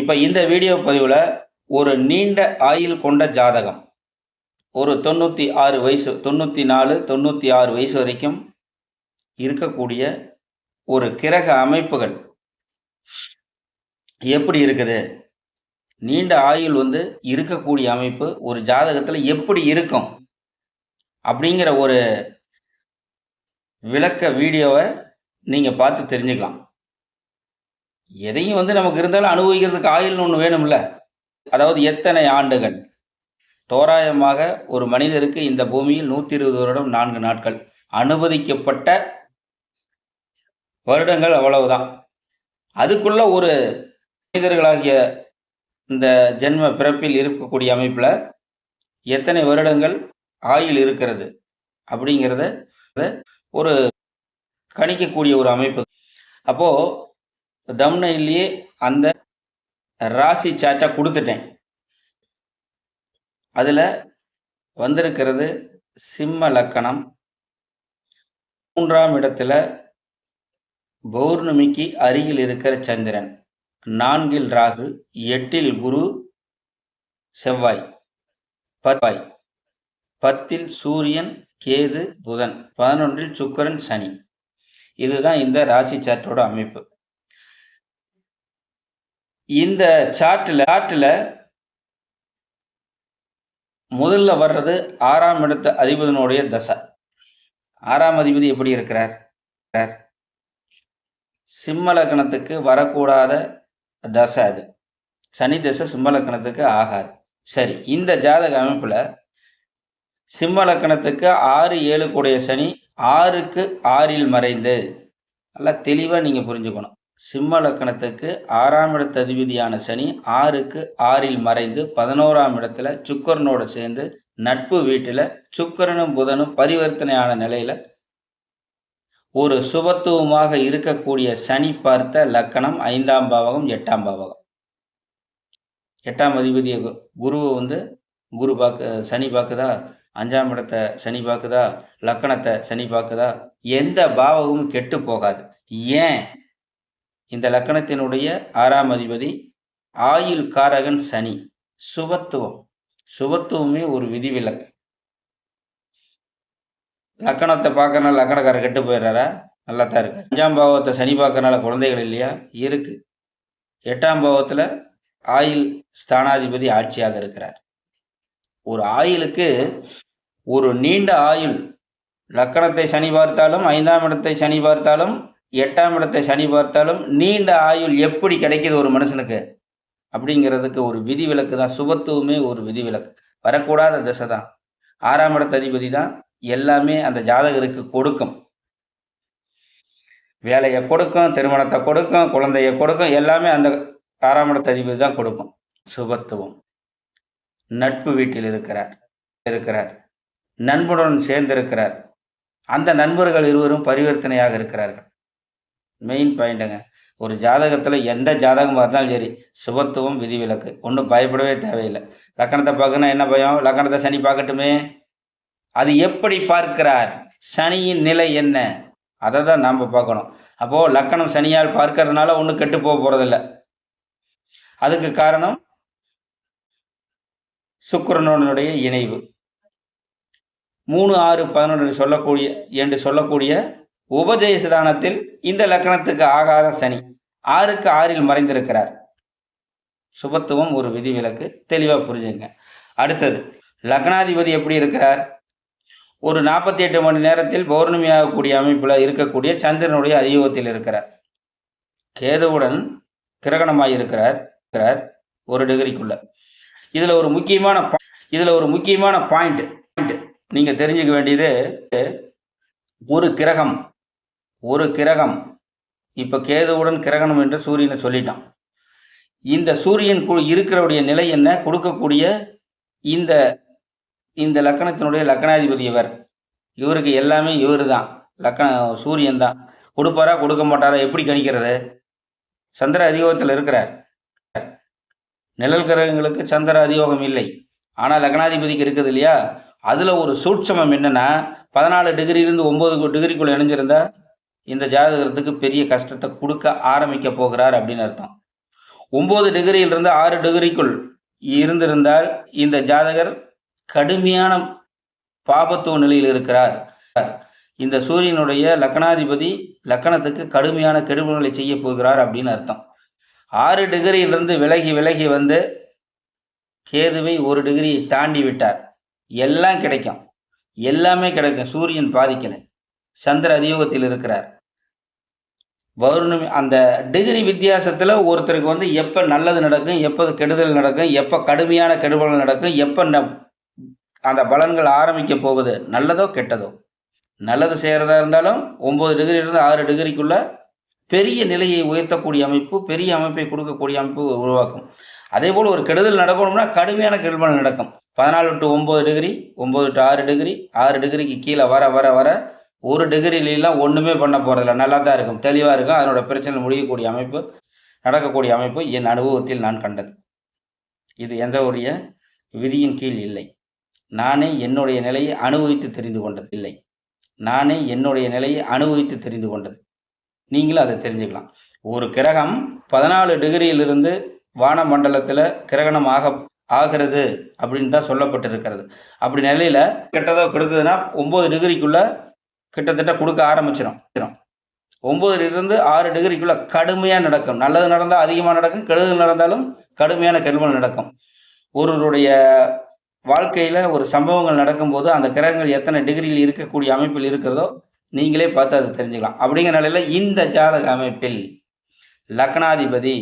இப்போ இந்த வீடியோ பதிவில் ஒரு நீண்ட ஆயுள் கொண்ட ஜாதகம். ஒரு தொண்ணூற்றி ஆறு வயசு தொண்ணூற்றி நாலு தொண்ணூற்றி ஆறு வயசு வரைக்கும் இருக்கக்கூடிய ஒரு கிரக அமைப்புகள். எப்படி இருக்குது? நீண்ட ஆயுள் வந்து இருக்கக்கூடிய அமைப்பு ஒரு ஜாதகத்தில் எப்படி இருக்கும்? அப்படிங்கிற ஒரு விளக்க வீடியோவை நீங்கள் பார்த்து தெரிஞ்சுக்கலாம். எதையும் வந்து நமக்கு இருந்தாலும் அனுபவிக்கிறதுக்கு ஆயுள்னு ஒன்று வேணும்ல. அதாவது எத்தனை ஆண்டுகள்? தோராயமாக ஒரு மனிதருக்கு இந்த பூமியில் நூற்றி இருபது வருடம் நான்கு நாட்கள். அனுமதிக்கப்பட்ட வருடங்கள் அவ்வளவுதான். அதுக்குள்ள ஒரு மனிதர்களாகிய இந்த ஜென்ம பிறப்பில் இருக்கக்கூடிய அமைப்பில் எத்தனை வருடங்கள் ஆயுள் இருக்கிறது அப்படிங்கிறத ஒரு கணிக்கக்கூடிய ஒரு அமைப்பு. அப்போது தம்னையிலேயே அந்த ராசி சார்ட்டை கொடுத்துட்டேன். அதில் வந்திருக்கிறது சிம்ம லக்கணம். மூன்றாம் இடத்துல பௌர்ணமிக்கு அருகில் இருக்கிற சந்திரன். நான்கில் ராகு எட்டில் குரு செவ்வாய் பத்வாய் பத்தில் சூரியன் கேது புதன். பதினொன்றில் சுக்கரன் சனி. இதுதான் இந்த ராசி சார்ட்டோட அமைப்பு. இந்த சார்ட்டில் சார்ட்டில் முதல்ல வர்றது ஆறாம் இடத்த அதிபதினுடைய தசை. ஆறாம் அதிபதி எப்படி இருக்கிறார்? சிம்மலக்கணத்துக்கு சிம்ம லக்னத்துக்கு வரக்கூடாத தசை அது. சனி தசை சிம்ம லக்னத்துக்கு ஆகாது. சரி இந்த ஜாதக அமைப்பில் சிம்மலக்கணத்துக்கு ஆறு ஏழு கூடிய சனி ஆறுக்கு ஆறில் மறைந்து நல்லா தெளிவாக நீங்கள் புரிஞ்சுக்கணும். சிம்ம லக்கணத்துக்கு ஆறாம் இடத்து அதிபதியான சனி ஆறுக்கு ஆறில் மறைந்து பதினோராம் இடத்துல சுக்கரனோட சேர்ந்து நட்பு வீட்டில் சுக்கரனும் புதனும் பரிவர்த்தனையான நிலையில் ஒரு சுபத்துவமாக இருக்கக்கூடிய சனி பார்த்த லக்கணம் ஐந்தாம் பாவகம் எட்டாம் பாவகம். எட்டாம் அதிபதியை குருவை வந்து குரு பார்க்க சனி பார்க்குதா? அஞ்சாம் இடத்தை சனி பார்க்குதா? லக்கணத்தை சனி பார்க்குதா? எந்த பாவகமும் கெட்டு போகாது. ஏன்? இந்த லக்கணத்தினுடைய ஆறாம் அதிபதி ஆயுள் காரகன் சனி சுபத்துவம். சுபத்துவமே ஒரு விதிவிலக்கு. லக்கணத்தை பார்க்கறனால லக்கணக்காரர் கெட்டு போயிடுறாரா? நல்லா தான் இருக்கு. அஞ்சாம் பாவத்தை சனி பார்க்கறனால குழந்தைகள் இல்லையா? இருக்கு. எட்டாம் பாவத்தில் ஆயுள் ஸ்தானாதிபதி ஆட்சியாக இருக்கிறார். ஒரு ஆயுளுக்கு ஒரு நீண்ட ஆயுள். லக்கணத்தை சனி பார்த்தாலும் ஐந்தாம் இடத்தை சனி பார்த்தாலும் எட்டாம் இடத்தை சனி பார்த்தாலும் நீண்ட ஆயுள் எப்படி கிடைக்கிது ஒரு மனுஷனுக்கு? அப்படிங்கிறதுக்கு ஒரு விதிவிலக்கு தான். சுபத்துவமே ஒரு விதிவிலக்கு. வரக்கூடாத திசை தான். ஆறாம் இடத்த அதிபதி தான். எல்லாமே அந்த ஜாதகருக்கு கொடுக்கும். வேலையை கொடுக்கும் திருமணத்தை கொடுக்கும் குழந்தைய கொடுக்கும் எல்லாமே அந்த ஆறாம் இடத்த அதிபதி தான் கொடுக்கும். சுபத்துவம். நட்பு வீட்டில் இருக்கிறார். இருக்கிறார். நண்பனுடன் சேர்ந்திருக்கிறார். அந்த நண்பர்கள் இருவரும் பரிவர்த்தனையாக இருக்கிறார்கள். மெயின் பாயிண்ட்டுங்க ஒரு ஜாதகத்தில் எந்த ஜாதகமாக இருந்தாலும் சரி சுபத்துவம் விதிவிலக்கு. ஒன்றும் பயப்படவே தேவையில்லை. லக்கணத்தை பார்க்கணும் என்ன பயம்? லக்கணத்தை சனி பார்க்கட்டுமே. அது எப்படி பார்க்கிறார்? சனியின் நிலை என்ன? அதை தான் நாம் பார்க்கணும். அப்போது லக்கணம் சனியால் பார்க்கறதுனால ஒன்றும் கெட்டு போக போகிறதில்ல அதுக்கு காரணம்? சுக்கரனுடைய இணைவு. மூணு ஆறு பதினொன்று சொல்லக்கூடிய என்று சொல்லக்கூடிய உபஜயசிதானத்தில் இந்த லக்கணத்துக்கு ஆகாத சனி ஆறுக்கு ஆறில் மறைந்திருக்கிறார். சுபத்துவம் ஒரு விதிவிலக்கு தெளிவாக புரிஞ்சுங்க. அடுத்தது லக்னாதிபதி எப்படி இருக்கிறார்? ஒரு நாற்பத்தி எட்டு மணி நேரத்தில் பௌர்ணமியாகக்கூடிய அமைப்பில் இருக்கக்கூடிய சந்திரனுடைய அதியோகத்தில் இருக்கிறார். கேதுவுடன் கிரகணமாக இருக்கிறார் இருக்கிறார் ஒரு டிகிரிக்குள்ள. இதில் ஒரு முக்கியமான இதில் ஒரு முக்கியமான பாயிண்ட் பாயிண்ட். நீங்கள் தெரிஞ்சுக்க வேண்டியது ஒரு கிரகம் ஒரு கிரகம் இப்போ கேதுவுடன் கிரகணம் என்று சூரியனை சொல்லிட்டான். இந்த சூரியன் கு இருக்கிறவுடைய நிலை என்ன? கொடுக்கக்கூடிய இந்த இந்த லக்கணத்தினுடைய லக்கணாதிபதி இவர். இவருக்கு எல்லாமே இவர் தான் லக்கண சூரியன் தான் கொடுப்பாரா கொடுக்க மாட்டாரா எப்படி கணிக்கிறது? சந்திர அதியோகத்தில் இருக்கிறார். நிழல் கிரகங்களுக்கு சந்திர அதியோகம் இல்லை. ஆனால் லக்னாதிபதிக்கு இருக்குது இல்லையா? அதில் ஒரு சூட்சமம் என்னென்னா பதினாலு டிகிரியிலிருந்து ஒம்பது டிகிரிக்குள்ளே இணைஞ்சிருந்தால் இந்த ஜாதகத்துக்கு பெரிய கஷ்டத்தை கொடுக்க ஆரம்பிக்க போகிறார் அப்படின்னு அர்த்தம். ஒம்பது டிகிரியிலிருந்து ஆறு டிகிரிக்குள் இருந்திருந்தால் இந்த ஜாதகர் கடுமையான பாபத்துவ நிலையில் இருக்கிறார். இந்த சூரியனுடைய லக்னாதிபதி லக்கணத்துக்கு கடுமையான கெடுபல்களை செய்ய போகிறார் அப்படின்னு அர்த்தம். ஆறு டிகிரியிலிருந்து விலகி விலகி வந்து கேதுவை ஒரு டிகிரி தாண்டி விட்டார். எல்லாம் கிடைக்கும். எல்லாமே கிடைக்கும். சூரியன் பாதிக்கலை. சந்திர அதியோகத்தில் இருக்கிறார். பௌர்ணமி அந்த டிகிரி வித்தியாசத்தில் ஒருத்தருக்கு வந்து எப்போ நல்லது நடக்கும் எப்போ கெடுதல் நடக்கும் எப்போ கடுமையான கெடுபலன் நடக்கும் எப்போ அந்த பலன்கள் ஆரம்பிக்க போகுது நல்லதோ கெட்டதோ. நல்லது செய்கிறதா இருந்தாலும் ஒம்பது டிகிரியிலிருந்து ஆறு டிகிரிக்குள்ளே பெரிய நிலையை உயர்த்தக்கூடிய அமைப்பு பெரிய அமைப்பை கொடுக்கக்கூடிய அமைப்பு உருவாக்கும். அதே போல் ஒரு கெடுதல் நடக்கணும்னா கடுமையான கெடுபலன் நடக்கும். பதினாலு டு ஒம்பது டிகிரி ஒம்பது டு ஆறு டிகிரி ஆறு டிகிரிக்கு கீழே வர வர வர ஒரு டிகிரிலாம் ஒன்றுமே பண்ண போகிறதில்ல நல்லா தான் இருக்கும். தெளிவாக இருக்கும். அதனோட பிரச்சனை முடியக்கூடிய அமைப்பு நடக்கக்கூடிய அமைப்பு என் அனுபவத்தில் நான் கண்டது. இது எந்த உடைய விதியின் கீழ் இல்லை. நானே என்னுடைய நிலையை அனுபவித்து தெரிந்து கொண்டது இல்லை. நானே என்னுடைய நிலையை அனுபவித்து தெரிந்து கொண்டது. நீங்களும் அதை தெரிஞ்சுக்கலாம். ஒரு கிரகம் பதினாலு டிகிரியிலிருந்து வானமண்டலத்தில் கிரகணம் ஆக ஆகிறது அப்படின்னு தான் சொல்லப்பட்டிருக்கிறது. அப்படி நிலையில் கெட்டதோ கெடுக்குதுன்னா ஒம்பது டிகிரிக்குள்ளே கிட்டத்தட்ட கொடுக்க ஆரம்பிச்சிடும் ஒம்பதுலேருந்து ஆறு டிகிரிக்குள்ளே கடுமையாக நடக்கும். நல்லது நடந்தால் அதிகமாக நடக்கும். கெடுதல் நடந்தாலும் கடுமையான கெடுமல் நடக்கும். ஒருவருடைய வாழ்க்கையில் ஒரு சம்பவங்கள் நடக்கும்போது அந்த கிரகங்கள் எத்தனை டிகிரியில் இருக்கக்கூடிய அமைப்பில் இருக்கிறதோ நீங்களே பார்த்து அதை தெரிஞ்சுக்கலாம். அப்படிங்கிற நிலையில் இந்த ஜாதக அமைப்பில் லக்னாதிபதி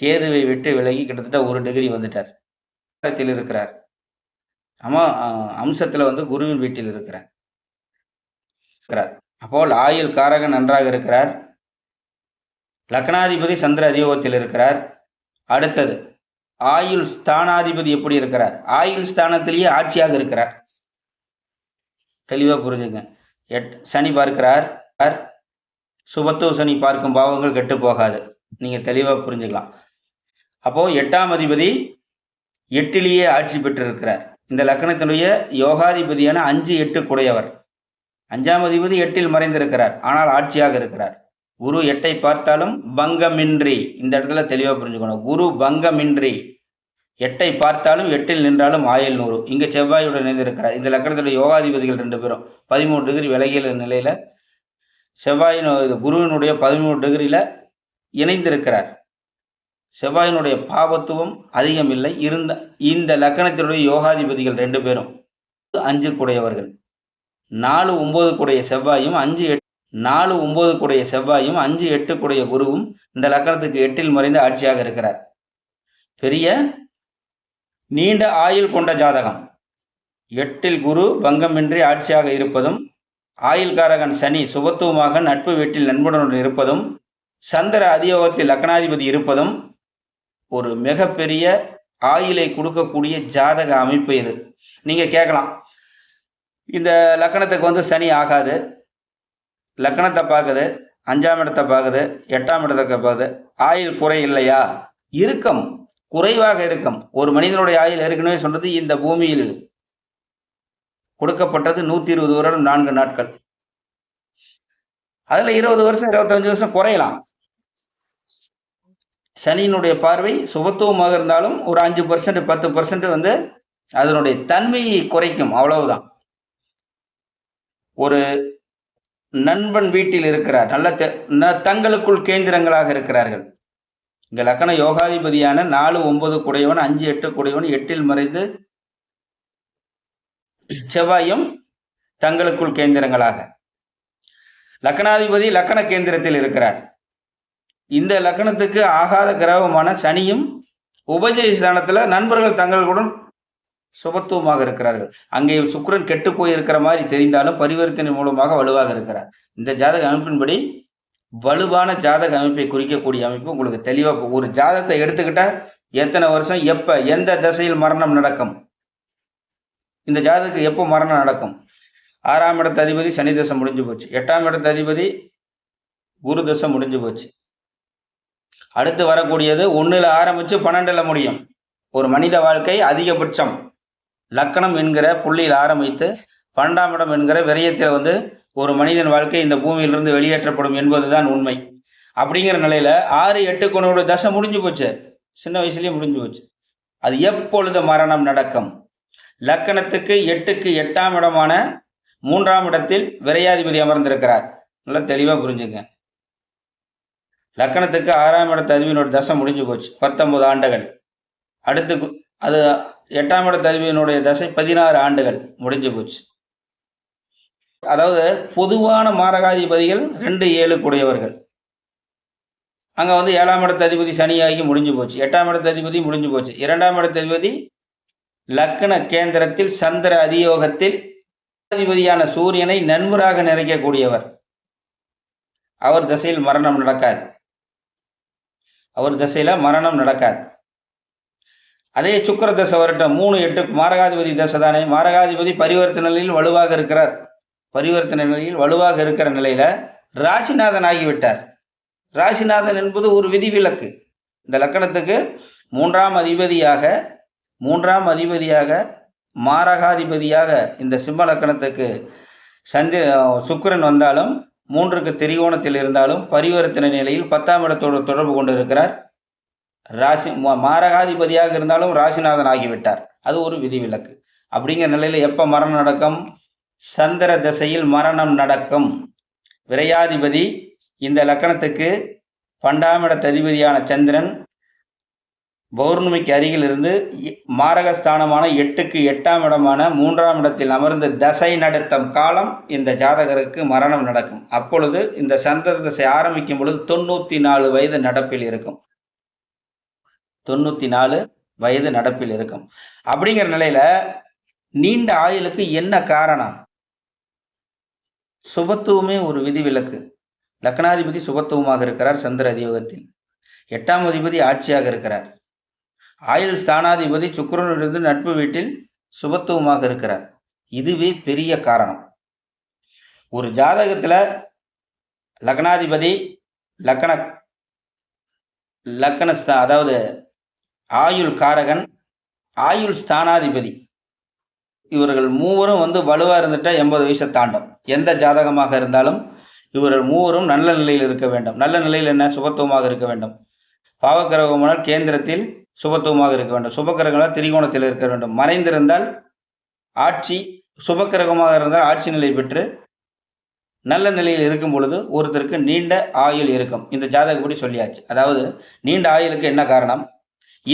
கேதுவை விட்டு விலகி கிட்டத்தட்ட ஒரு டிகிரி வந்துட்டார். இருக்கிறார். ஆமாம் அம்சத்தில் வந்து குருவின் வீட்டில் இருக்கிறார். இருக்கிறார். அப்போ ஆயுள் காரகன் நன்றாக இருக்கிறார். லக்னாதிபதி சந்திர அதியோகத்தில் இருக்கிறார். அடுத்தது ஆயுள் ஸ்தானாதிபதி எப்படி இருக்கிறார்? ஆயுள் ஸ்தானத்திலேயே ஆட்சியாக இருக்கிறார். தெளிவாக புரிஞ்சுங்க. எட் சனி பார்க்கிறார். சுபத்துவ சனி பார்க்கும் பாவங்கள் கெட்டு போகாது. நீங்கள் தெளிவாக புரிஞ்சுக்கலாம். அப்போது எட்டாம் அதிபதி எட்டிலேயே ஆட்சி பெற்றிருக்கிறார். இந்த லக்கணத்தினுடைய யோகாதிபதியான அஞ்சு எட்டு குடையவர். அஞ்சாம் அதிபதி எட்டில் மறைந்திருக்கிறார். ஆனால் ஆட்சியாக இருக்கிறார். குரு எட்டை பார்த்தாலும் பங்கமின்றி. இந்த இடத்துல தெளிவாக புரிஞ்சுக்கணும். குரு பங்கமின்றி. எட்டை பார்த்தாலும் எட்டில் நின்றாலும் ஆயில் நூறு. இங்கே செவ்வாயுடன் இணைந்திருக்கிறார். இந்த லக்கணத்துடைய யோகாதிபதிகள் ரெண்டு பேரும். பதிமூணு டிகிரி விலகிய நிலையில் செவ்வாயின் குருவினுடைய பதிமூணு டிகிரியில் இணைந்திருக்கிறார். செவ்வாயினுடைய பாவத்துவம் அதிகம் இல்லை இருந்த இந்த லக்கணத்தினுடைய யோகாதிபதிகள் ரெண்டு பேரும். அஞ்சு கூடையவர்கள். நாலு ஒம்பது கூடைய செவ்வாயும் அஞ்சு எட்டு நாலு ஒம்பது கூடைய செவ்வாயும் அஞ்சு எட்டு கூடைய குருவும் இந்த லக்கணத்துக்கு எட்டில் மறைந்து ஆட்சியாக இருக்கிறார். பெரிய நீண்ட ஆயுள் கொண்ட ஜாதகம். எட்டில் குரு பங்கமின்றி ஆட்சியாக இருப்பதும் ஆயுள்காரகன் சனி சுபத்துவமாக நட்பு வீட்டில் நண்பனுடன் இருப்பதும் சந்திர அதியோகத்தில் லக்னாதிபதி இருப்பதும் ஒரு மிகப்பெரிய ஆயிலை கொடுக்கக்கூடிய ஜாதக அமைப்பு இது. நீங்கள் கேட்கலாம். இந்த லக்கணத்துக்கு வந்து சனி ஆகாது. லக்கணத்தை பார்க்குது அஞ்சாம் இடத்தை பார்க்குது எட்டாம் இடத்தை பார்க்குது. ஆயுள் குறை இல்லையா? இருக்கும். குறைவாக இருக்கும். ஒரு மனிதனுடைய ஆயுள் ஏற்கனவே சொன்னது இந்த பூமியில் கொடுக்கப்பட்டது நூற்றி இருபது வருடம் நான்கு நாட்கள். அதில் இருபது வருஷம் இருபத்தஞ்சு வருஷம் குறையலாம். சனியினுடைய பார்வை சுபத்துவமாக இருந்தாலும் ஒரு அஞ்சு பர்சன்ட் பத்து பர்சன்ட் வந்து அதனுடைய தன்மையை குறைக்கும். அவ்வளவுதான். ஒரு நண்பன் வீட்டில் இருக்கிறார். நல்ல தங்களுக்குள் கேந்திரங்களாக இருக்கிறார்கள். இந்த லக்கண யோகாதிபதியான நாலு ஒன்பது குடையவன் அஞ்சு எட்டு குடையவன் எட்டில் மறைந்து செவ்வாயும் தங்களுக்குள் கேந்திரங்களாக. லக்கணாதிபதி லக்கண கேந்திரத்தில் இருக்கிறார். இந்த லக்கணத்துக்கு ஆகாத கிரகமான சனியும் உபஜய நண்பர்கள் தங்களுடன் சுபத்துவமாக இருக்கிறார்கள். அங்கே சுக்கரன் கெட்டு போயிருக்கிற மாதிரி தெரிந்தாலும் பரிவர்த்தனை மூலமாக வலுவாக இருக்கிறார். இந்த ஜாதக அமைப்பின்படி வலுவான ஜாதக அமைப்பை குறிக்கக்கூடிய அமைப்பு உங்களுக்கு தெளிவாக ஒரு ஜாதகத்தை எடுத்துக்கிட்டால் எத்தனை வருஷம் எப்போ எந்த தசையில் மரணம் நடக்கும்? இந்த ஜாதகத்துக்கு எப்போ மரணம் நடக்கும்? ஆறாம் இடத்த அதிபதி சனி தசை முடிஞ்சு போச்சு. எட்டாம் இடத்த அதிபதி குரு தசை முடிஞ்சு போச்சு. அடுத்து வரக்கூடியது ஒன்றில் ஆரம்பித்து பன்னெண்டில் முடியும். ஒரு மனித வாழ்க்கை அதிகபட்சம். லக்கணம் என்கிற புள்ளியில் ஆரம்பித்து பன்னெண்டாம் இடம் என்கிற விரயத்தில் வந்து ஒரு மனிதன் வாழ்க்கை இந்த பூமியிலிருந்து வெளியேற்றப்படும் என்பதுதான் உண்மை. அப்படிங்கிற நிலையில் ஆறு எட்டு கொண்டோட தசை முடிஞ்சு போச்சு. சின்ன வயசுலேயே முடிஞ்சு போச்சு. அது எப்பொழுது மரணம் நடக்கும்? லக்கணத்துக்கு எட்டுக்கு எட்டாம் இடமான மூன்றாம் இடத்தில் விரையாதிபதி அமர்ந்திருக்கிறார். நல்லா தெளிவாக புரிஞ்சுங்க. லக்கணத்துக்கு ஆறாம் இடத்து அதிபதியினோட தசை முடிஞ்சு போச்சு. பத்தொன்பது ஆண்டுகள். அடுத்து கு- அது எட்டாம் இடத்து அதிபதியினுடைய தசை பதினாறு ஆண்டுகள் முடிஞ்சு போச்சு. அதாவது பொதுவான மாரகாதிபதிகள் ரெண்டு ஏழு கூடியவர்கள் அங்கே வந்து ஏழாம் இடத்து அதிபதி சனியாகி முடிஞ்சு போச்சு. எட்டாம் இடத்து அதிபதி முடிஞ்சு போச்சு. இரண்டாம் இடத்து அதிபதி லக்ன கேந்திரத்தில் சந்திர அதியோகத்தில் அதிபதியான சூரியனை நண்பராக நிறைக்கக்கூடியவர். அவர் திசையில் மரணம் நடக்காது. அவர் திசையில் மரணம் நடக்காது. அதே சுக்கர தசை வரட்டும். மூணு எட்டு மாரகாதிபதி தசை தானே. மாரகாதிபதி பரிவர்த்தனை நிலையில் வலுவாக இருக்கிறார். பரிவர்த்தனை நிலையில் வலுவாக இருக்கிற நிலையில் ராசிநாதன் ஆகிவிட்டார். ராசிநாதன் என்பது ஒரு விதிவிலக்கு. இந்த லக்கணத்துக்கு மூன்றாம் அதிபதியாக மூன்றாம் அதிபதியாக மாரகாதிபதியாக இந்த சிம்ம லக்கணத்துக்கு சந்தி சுக்கரன் வந்தாலும் மூன்றுக்கு திரிகோணத்தில் இருந்தாலும் பரிவர்த்தனை நிலையில் பத்தாம் இடத்தோடு தொடர்பு கொண்டு இருக்கிறார். ராசி மாரகாதிபதியாக இருந்தாலும் ராசிநாதன் ஆகிவிட்டார். அது ஒரு விதிவிலக்கு. அப்படிங்கிற நிலையில் எப்போ மரணம் நடக்கும்? சந்திர திசையில் மரணம் நடக்கும். விரையாதிபதி இந்த லக்கணத்துக்கு பண்டாம் அதிபதியான சந்திரன் பௌர்ணமிக்கு அருகில் இருந்து மாரகஸ்தானமான எட்டுக்கு எட்டாம் இடமான மூன்றாம் இடத்தில் அமர்ந்து தசை நடத்தும் காலம் இந்த ஜாதகருக்கு மரணம் நடக்கும். அப்பொழுது இந்த சந்திர தசை ஆரம்பிக்கும் பொழுது தொண்ணூற்றி நாலு வயது நடப்பில் இருக்கும். தொண்ணூற்றி நாலு வயது நடப்பில் இருக்கும். அப்படிங்கிற நிலையில நீண்ட ஆயுளுக்கு என்ன காரணம்? சுபத்துவமே ஒரு விதிவிலக்கு. லக்னாதிபதி சுபத்துவமாக இருக்கிறார் சந்திர அதியோகத்தில். எட்டாம் அதிபதி ஆட்சியாக இருக்கிறார். ஆயுள் ஸ்தானாதிபதி சுக்கரனிலிருந்து நட்பு வீட்டில் சுபத்துவமாக இருக்கிறார். இதுவே பெரிய காரணம். ஒரு ஜாதகத்தில் லக்னாதிபதி லக்கண லக்கண அதாவது ஆயுள் காரகன் ஆயுள் ஸ்தானாதிபதி. இவர்கள் மூவரும் வந்து வலுவாக இருந்துட்டால் எண்பது வயசை தாண்டும். எந்த ஜாதகமாக இருந்தாலும் இவர்கள் மூவரும் நல்ல நிலையில் இருக்க வேண்டும். நல்ல நிலையில் என்ன? சுபத்துவமாக இருக்க வேண்டும். பாவக்கிரகமான கேந்திரத்தில் சுபத்துவமாக இருக்க வேண்டும். சுபக்கிரகங்களால் திரிகோணத்தில் இருக்க வேண்டும். மறைந்திருந்தால் ஆட்சி சுபக்கிரகமாக இருந்தால் ஆட்சி நிலை பெற்று நல்ல நிலையில் இருக்கும் பொழுது ஒருத்தருக்கு நீண்ட ஆயுள் இருக்கும். இந்த ஜாதகப்படி சொல்லியாச்சு. அதாவது நீண்ட ஆயுளுக்கு என்ன காரணம்?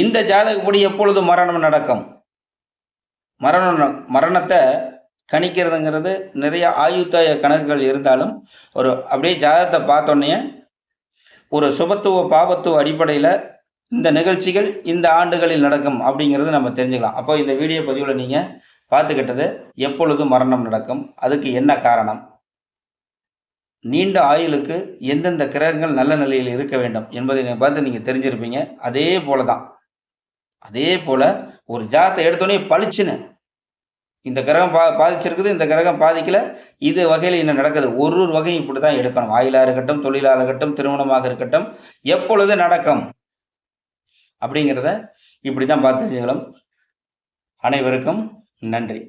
இந்த ஜாதகப்படி எப்பொழுது மரணம் நடக்கும். மரணம் மரணத்தை கணிக்கிறதுங்கிறது நிறைய ஆயுத்தாய கணக்குகள் இருந்தாலும் ஒரு அப்படியே ஜாதகத்தை பார்த்தோன்னே ஒரு சுபத்துவ பாபத்துவ அடிப்படையில் இந்த நிகழ்ச்சிகள் இந்த ஆண்டுகளில் நடக்கும் அப்படிங்கிறது நம்ம தெரிஞ்சுக்கலாம். அப்போ இந்த வீடியோ பதிவில் நீங்கள் பார்த்துக்கிட்டது எப்பொழுது மரணம் நடக்கும். அதுக்கு என்ன காரணம்? நீண்ட ஆயுளுக்கு எந்தெந்த கிரகங்கள் நல்ல நிலையில் இருக்க வேண்டும் என்பதை பார்த்து நீங்கள் தெரிஞ்சிருப்பீங்க. அதே போல தான் அதே போல் ஒரு ஜாதத்தை எடுத்தோடனே பளிச்சுன்னு. இந்த கிரகம் பா பாதிச்சிருக்குது இந்த கிரகம் பாதிக்கல இது வகையில் என்ன நடக்குது? ஒரு ஒரு வகையும் இப்படி தான் எடுக்கணும். ஆயிலாக இருக்கட்டும் தொழிலாக இருக்கட்டும் திருமணமாக இருக்கட்டும் எப்பொழுது நடக்கும்? அப்படிங்கிறத இப்படி தான் பார்த்து அனைவருக்கும் நன்றி.